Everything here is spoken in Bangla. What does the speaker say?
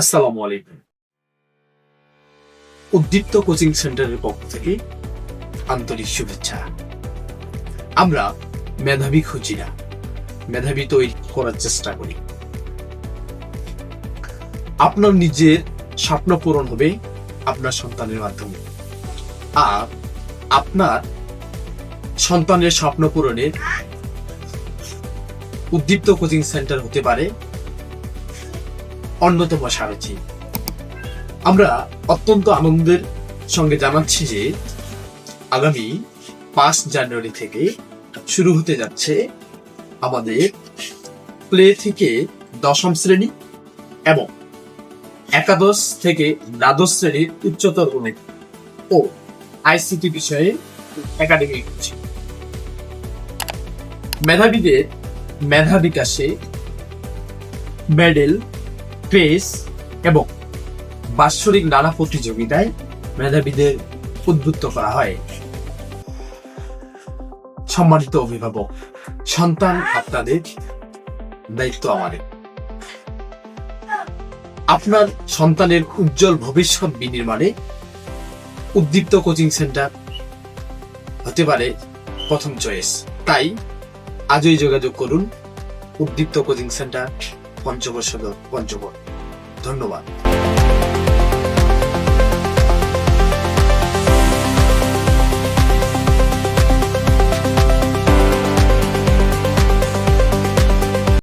আসসালামু আলাইকুম। উদ্দীপ্ত কোচিং সেন্টারের পক্ষ থেকে আন্তরিক শুভেচ্ছা। আমরা মেধাবী খুঁজি না মেধাবী তৈরি করার চেষ্টা করি। আপনার নিজের স্বপ্ন পূরণ হবে আপনার সন্তানের মাধ্যমে। আর আপনার সন্তানের স্বপ্ন পূরণের উদ্দীপ্ত কোচিং সেন্টার হতে পারে অন্যতম সারথি। আমরা অত্যন্ত আনন্দের সঙ্গে জানাচ্ছি যে আগামী পাঁচ জানুয়ারি থেকে শুরু হতে যাচ্ছে আমাদের প্লে থেকে দশম শ্রেণি এবং একাদশ থেকে দ্বাদশ শ্রেণির উচ্চতর গণিত ও আইসিটি বিষয়ে একাডেমি কোচিং মেধাবীদের মেধা বিকাশে মেডেল ক্রেস এবং বাৎসরিক নানা প্রতিযোগিতায় মেধাবীদের উদ্বুদ্ধ করা হয়। সম্মানিত অভিভাবক, সন্তান আপনাদের দায়িত্ব আমাদের। আপনার সন্তানের উজ্জ্বল ভবিষ্যৎ বিনির্মাণে উদ্দীপ্ত কোচিং সেন্টার হতে পারে প্রথম চয়েস। তাই আজই যোগাযোগ করুন উদ্দীপ্ত কোচিং সেন্টার পঞ্চবর্ষ পঞ্চবট ধন্যবাদ।